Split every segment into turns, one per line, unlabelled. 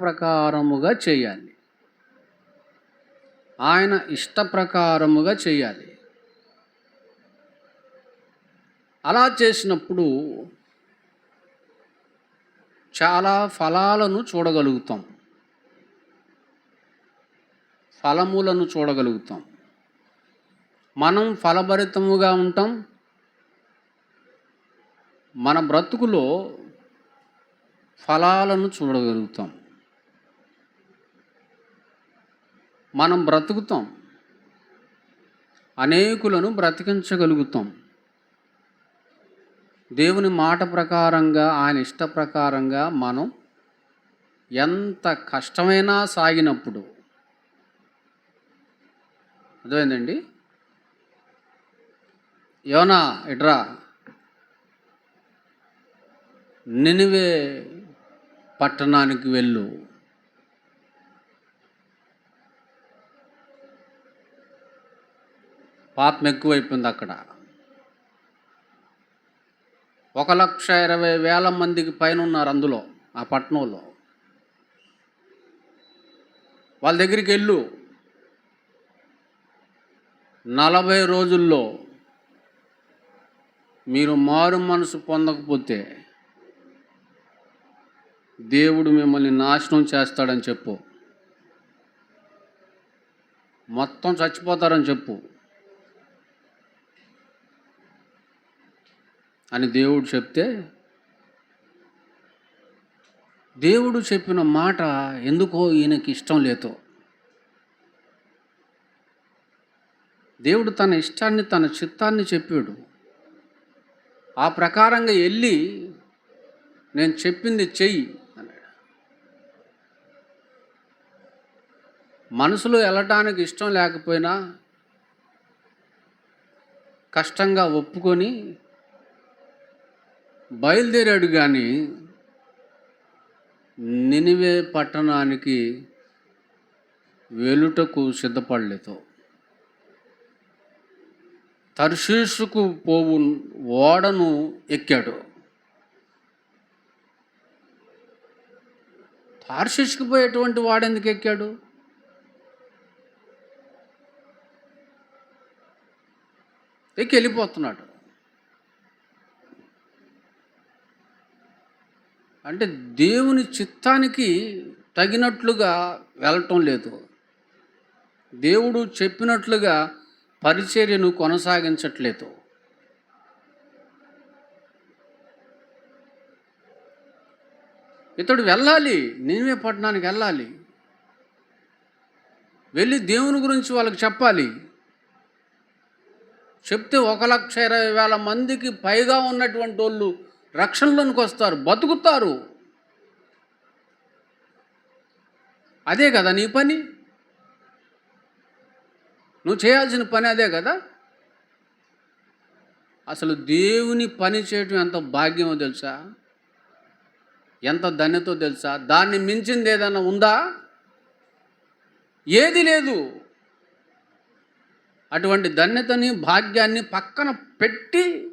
ప్రకారముగా చేయాలి. ఆయన ఇష్ట ప్రకారముగా చేయాలి. అలా చేసినప్పుడు చాలా ఫలాలను చూడగలుగుతాం. ఫలములను చూడగలుగుతాం. మనం ఫలభరితముగా ఉంటాం. మన బ్రతుకులో ఫలాలను చూడగలుగుతాం. మనం బ్రతుకుతాం. అనేకులను బ్రతికించగలుగుతాం. దేవుని మాట ప్రకారంగా ఆయన ఇష్ట ప్రకారంగా మనం ఎంత కష్టమైనా సాగినప్పుడు అర్థమైందండి? యోనా ఇట్రా నినివే పట్టణానికి వెళ్ళు. పాపం ఎక్కువైపోయింది అక్కడ. ఒక లక్ష ఇరవై వేల మందికి పైన ఉన్నారు అందులో ఆ పట్టణంలో వాళ్ళ దగ్గరికి వెళ్ళు. నలభై రోజుల్లో మీరు మారు మనసు పొందకపోతే దేవుడు మిమ్మల్ని నాశనం చేస్తాడని చెప్పు. మొత్తం చచ్చిపోతారని చెప్పు. అని దేవుడు చెప్తే దేవుడు చెప్పిన మాట ఎందుకో ఈయనకి ఇష్టం లేదో. దేవుడు తన ఇష్టాన్ని తన చిత్తాన్ని చెప్పాడు. ఆ ప్రకారంగా వెళ్ళి నేను చెప్పింది చెయ్యి అన్నాడు. మనసులో వెళ్ళటానికి ఇష్టం లేకపోయినా కష్టంగా ఒప్పుకొని బయలుదేరాడు కానీ నినివే పట్టణానికి వెలుటకు సిద్ధపడలేదు. తర్షీసుకు పోవు ఓడను ఎక్కాడు. తార్షీసుకు పోయేటువంటి వాడెందుకు ఎక్కాడు? ఎక్కి వెళ్ళిపోతున్నాడు. అంటే దేవుని చిత్తానికి తగినట్లుగా వెళ్ళటం లేదు. దేవుడు చెప్పినట్లుగా పరిచర్యను కొనసాగించట్లేదు. ఇతడు వెళ్ళాలి నేనే పట్టణానికి వెళ్ళాలి. వెళ్ళి దేవుని గురించి వాళ్ళకి చెప్పాలి. చెప్తే ఒక లక్ష ఇరవై వేల మందికి పైగా ఉన్నటువంటి వాళ్ళు రక్షణలోనికి వస్తారు బతుకుతారు. అదే కదా నీ పని? నువ్వు చేయాల్సిన పని అదే కదా? అసలు దేవుని పని చేయటం ఎంత భాగ్యమో తెలుసా? ఎంత ధన్యతో తెలుసా? దాన్ని మించింది ఏదైనా ఉందా? ఏది లేదు. అటువంటి ధన్యతని భాగ్యాన్ని పక్కన పెట్టి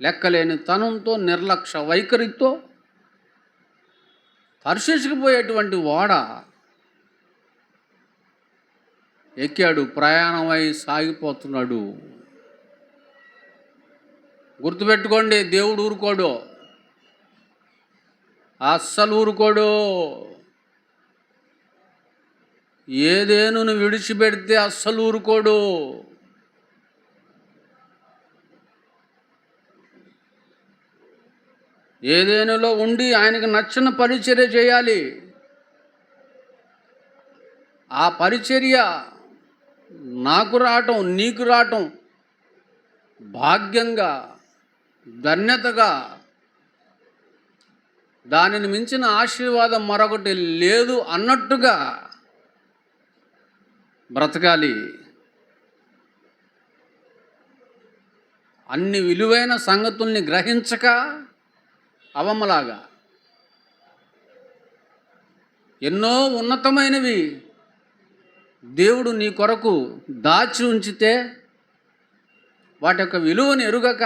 లెక్కలేని తనంతో నిర్లక్ష్య వైఖరితో పోయేటువంటి ఓడ ఎక్కాడు ప్రయాణమై సాగిపోతున్నాడు. గుర్తుపెట్టుకోండి దేవుడు ఊరుకోడు. అస్సలు ఊరుకోడు. ఏదేను విడిచిపెడితే అస్సలు ఊరుకోడు. ఏదేనులో ఉండి ఆయనకు నచ్చిన పరిచర్య చేయాలి. ఆ పరిచర్య నాకు రావటం నీకు రావటం భాగ్యంగా ధన్యతగా దానిని మించిన ఆశీర్వాదం మరొకటి లేదు అన్నట్టుగా బ్రతకాలి. అన్ని విలువైన సంగతుల్ని గ్రహించక అవమ్మలాగా ఎన్నో ఉన్నతమైనవి దేవుడు నీ కొరకు దాచి ఉంచితే వాటి యొక్క విలువను ఎరుగక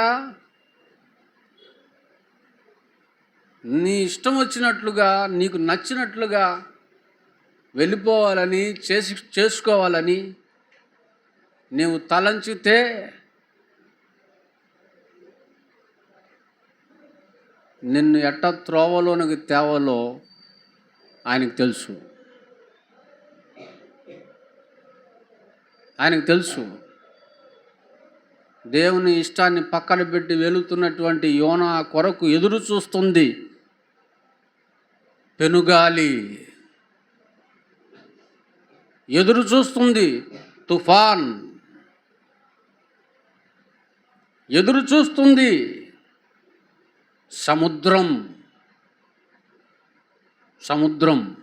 నీ ఇష్టం వచ్చినట్లుగా నీకు నచ్చినట్లుగా వెళ్ళిపోవాలని చేసి చేసుకోవాలని నీవు తలంచితే నిన్ను ఎట్ట త్రోవలోనికి తేవాలో ఆయనకు తెలుసు. ఆయనకు తెలుసు. దేవుని ఇష్టాన్ని పక్కన పెట్టి వెళుతున్నటువంటి యోన కొరకు ఎదురు చూస్తుంది. పెనుగాలి. ఎదురు చూస్తుంది తుఫాన్. ఎదురు చూస్తుంది సముద్రం. సముద్రం.